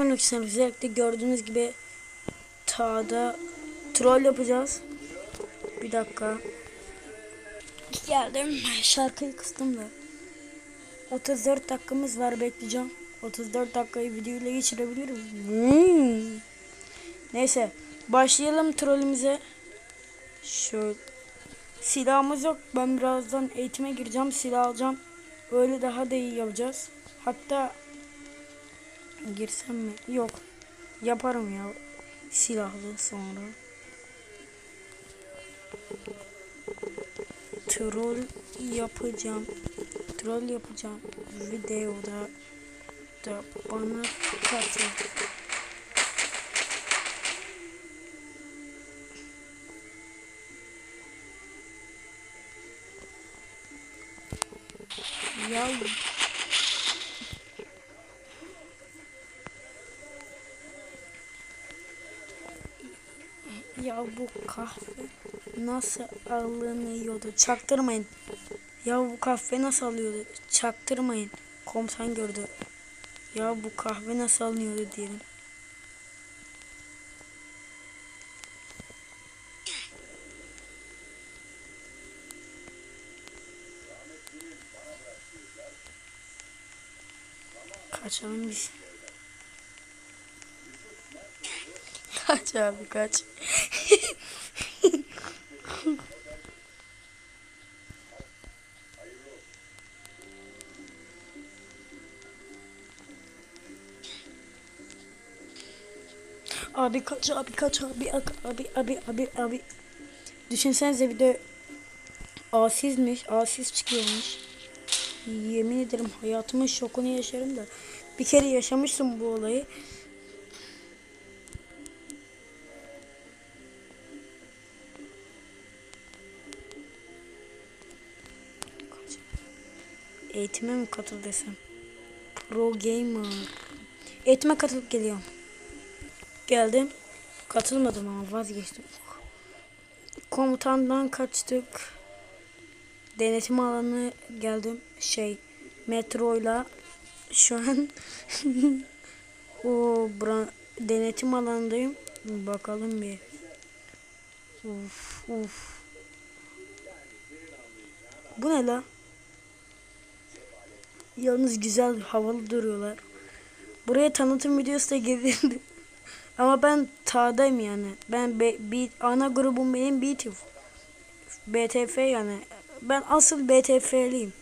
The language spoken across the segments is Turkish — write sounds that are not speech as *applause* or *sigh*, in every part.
Arkadaşlar özellikle gördüğünüz gibi tağda troll yapacağız. Bir dakika. Geldim. Şarkıyı kıstım da. 34 dakikamız var bekleyeceğim. 34 dakikayı videoyla geçirebiliriz. Hmm. Neyse. Başlayalım trollümüze. Şöyle. Silahımız yok. Ben birazdan eğitime gireceğim. Silah alacağım. Öyle daha da iyi yapacağız. Hatta girsem mi? Yok. Yaparım ya. Silahlı sonra. Troll yapacağım. Troll yapacağım. Videoda da bana katıl. Ya Ya bu kahve nasıl alınıyordu? Çaktırmayın. Ya bu kahve nasıl alıyordu? Çaktırmayın. Komutan gördü. Ya bu kahve nasıl alınıyordu diyelim. Kaçalım biz. Kaç abi kaç. abi kaç abi kaç abi abi abi abi abi. Düşünsenize bir de asizmiş asiz çıkıyormuş. Yemin ederim hayatımın şokunu yaşarım da. Bir kere yaşamıştım bu olayı. Eğitime mi katıl desem? Pro Gamer. Eğitime katılıp geliyorum. Geldim. Katılmadım ama vazgeçtim. Komutandan kaçtık. Denetim alanı geldim. Şey metroyla şu an *laughs* o denetim alanındayım. Bakalım bir. Uf uf. Bu ne la? Yalnız güzel havalı duruyorlar. Buraya tanıtım videosu da gelirdi. *laughs* Ama ben tağdayım yani. Ben be, bir, ana grubum benim BTF. BTF yani. Ben asıl BTF'liyim.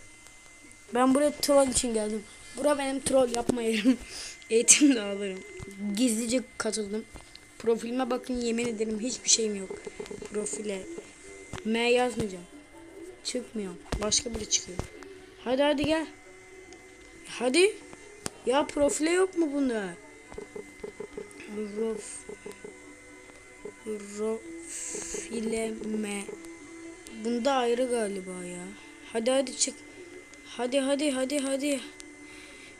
Ben buraya troll için geldim. Bura benim troll yapma yerim. *laughs* Eğitim de alırım. Gizlice katıldım. Profilime bakın yemin ederim hiçbir şeyim yok. Profile. M yazmayacağım. Çıkmıyor. Başka biri çıkıyor. Hadi hadi gel. Hadi. Ya profile yok mu bunda? Rof. Rofileme. Bunda ayrı galiba ya. Hadi hadi çık. Hadi hadi hadi hadi.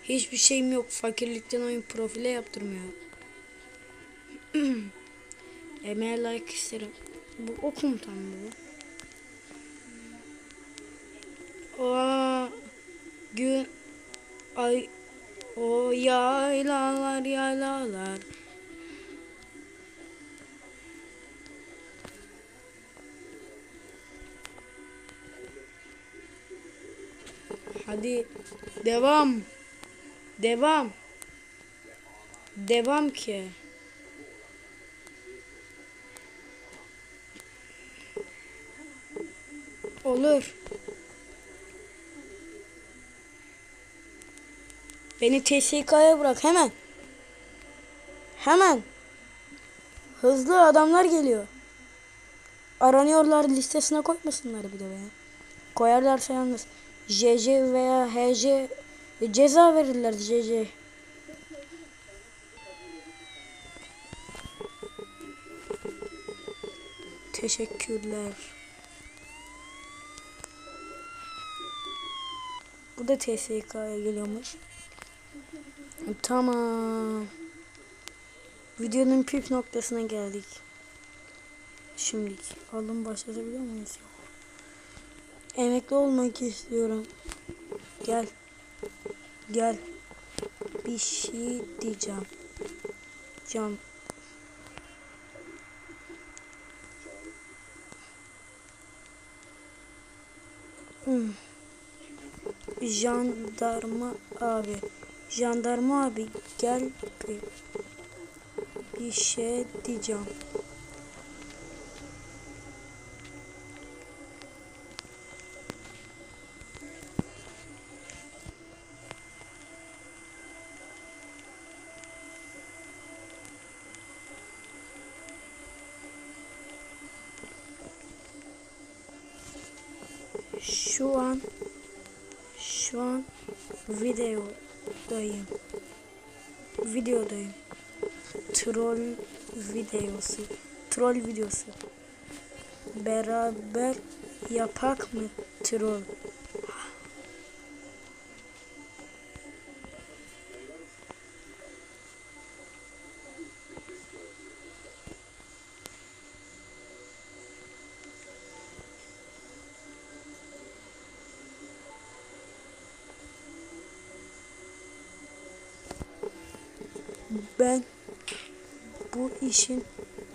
Hiçbir şeyim yok. Fakirlikten oyun profile yaptırmıyor. *clears throat* Emeğe like isterim. Bu o komutan bu? Aa, gün ay o yaylalar yaylalar. Hadi devam. Devam. Devam ki. Olur. Beni TSK'ya bırak hemen. Hemen. Hızlı adamlar geliyor. Aranıyorlar listesine koymasınlar bir de beni. Koyarlarsa yalnız JJ veya HC ceza verirler JJ. Teşekkürler. Bu da TSK'ya geliyormuş. Tamam. Videonun püf noktasına geldik. Şimdilik alım başlatabiliyor muyuz? Emekli olmak istiyorum. Gel. Gel. Bir şey diyeceğim. Can. Hmm. Jandarma abi. Jandarma abi gel bir, bir şey diyeceğim. Şu an şu an videodayım. Videodayım. Troll videosu. Troll videosu. Beraber yapak mı troll? Ben bu işin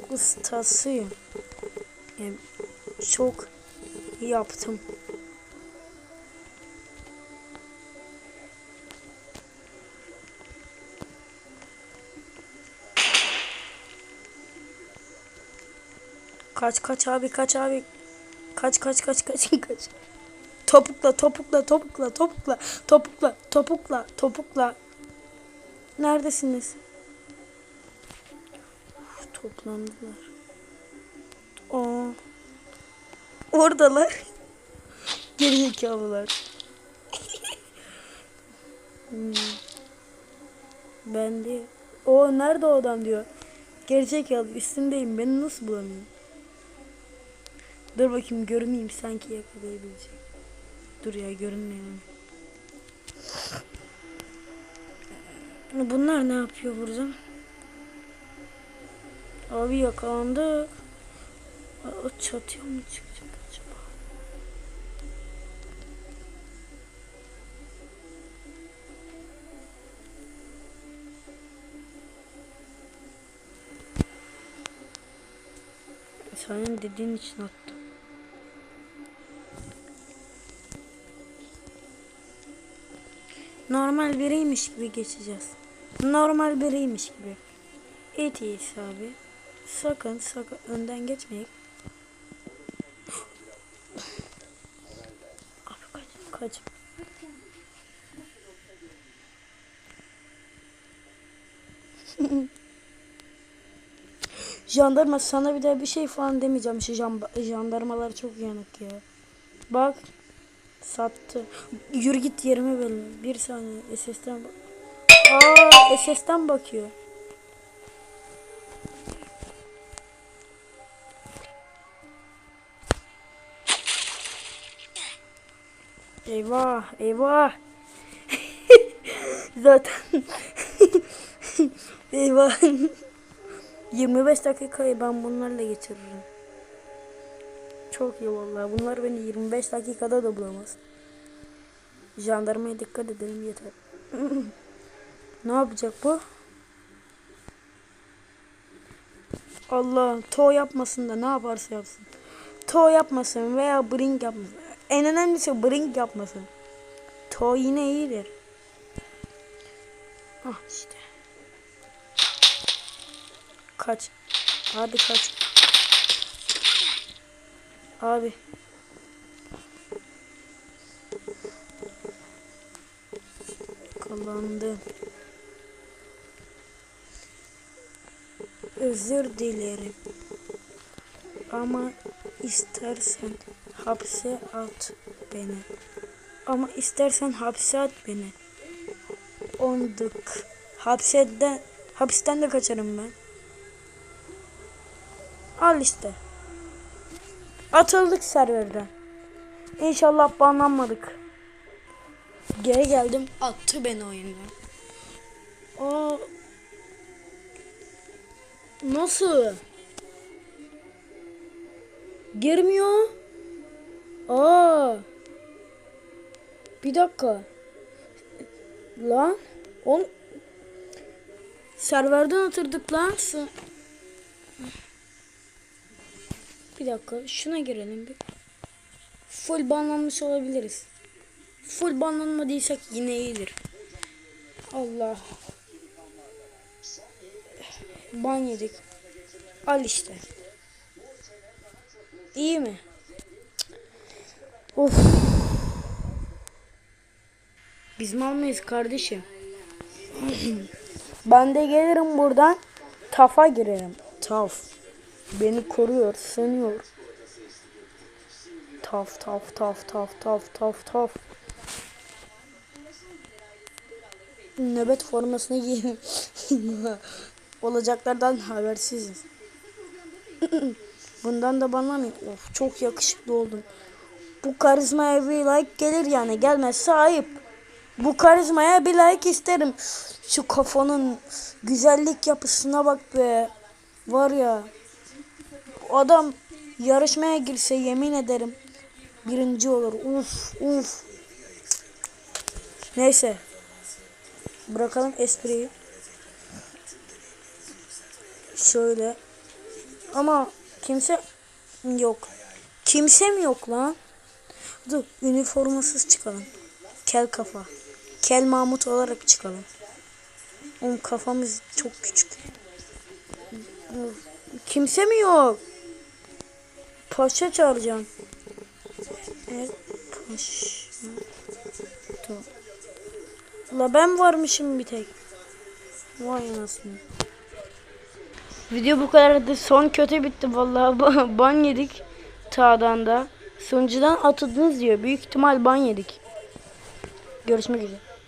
ustasıyım. Yani çok yaptım. Kaç kaç abi kaç abi. Kaç kaç kaç kaç *laughs* kaç. Topukla topukla topukla topukla topukla topukla topukla. Neredesiniz? Toplandılar. Aa. Oradalar. *laughs* Geri zekalılar. Hmm. Ben de. O nerede o adam diyor. Gerizekalı üstündeyim. Beni nasıl bulamıyor? Dur bakayım görüneyim sanki yakalayabilecek. Dur ya görünmeyeyim. Bunlar ne yapıyor burada? Abi yakalandı. O çatıya mı çıkacak acaba? Senin dediğin için attım. Normal biriymiş gibi geçeceğiz. Normal biriymiş gibi. İyisi abi. Sakın sakın önden geçmeyin. Abi kaç kaç. *laughs* Jandarma sana bir daha bir şey falan demeyeceğim. Şu jandarmalar çok yanık ya. Bak sattı. Yürü git yerime verin. Bir saniye SS'ten bak. Aa SS'ten bakıyor. Eyvah eyvah. *laughs* Zaten *laughs* eyvah. 25 dakikayı ben bunlarla geçiririm. Çok iyi vallahi. Bunlar beni 25 dakikada da bulamaz. Jandarmaya dikkat edelim yeter. *laughs* ne yapacak bu? Allah to yapmasın da ne yaparsa yapsın. To yapmasın veya brink yapmasın. En önemlisi brink yapmasın. To yine iyidir. Ah işte. Kaç. Abi kaç. Abi. Kalandı. Özür dilerim. Ama istersen hapse at beni. Ama istersen hapse at beni. Ondık. Hapseden, hapisten de kaçarım ben. Al işte. Atıldık serverden. İnşallah banlanmadık. Geri geldim. Attı beni oyundan. Aa. Nasıl? Girmiyor. Aa. Bir dakika. Lan. On... Serverden atırdık lan. Bir dakika şuna girelim bir. Full banlanmış olabiliriz. Full banlanmadıysak yine iyidir. Allah. Ban yedik. Al işte. İyi mi? Of. Biz mal mıyız kardeşim? *clears throat* ben de gelirim buradan. Tafa girerim. Taf. Beni koruyor, sanıyor. Taf taf taf taf taf taf taf. Nöbet formasını giyelim. *laughs* Olacaklardan habersiziz. *clears throat* Bundan da bana mı? Of çok yakışıklı oldum. Bu karizmaya bir like gelir yani. Gelmezse ayıp. Bu karizmaya bir like isterim. Şu kafanın güzellik yapısına bak be. Var ya. Adam yarışmaya girse yemin ederim birinci olur. Uf uf. Neyse. Bırakalım espriyi. Şöyle. Ama kimse yok. Kimse mi yok lan? Dur üniformasız çıkalım. Kel kafa. Kel Mahmut olarak çıkalım. Oğlum kafamız çok küçük. Kimse mi yok? Paşa çağıracağım. Evet, paşa. La ben varmışım bir tek. Vay anasını. Video bu kadardı. Son kötü bitti vallahi. Ba- ban yedik. Tağdan da. Sunucudan atıldınız diyor. Büyük ihtimal ban yedik. Görüşmek üzere.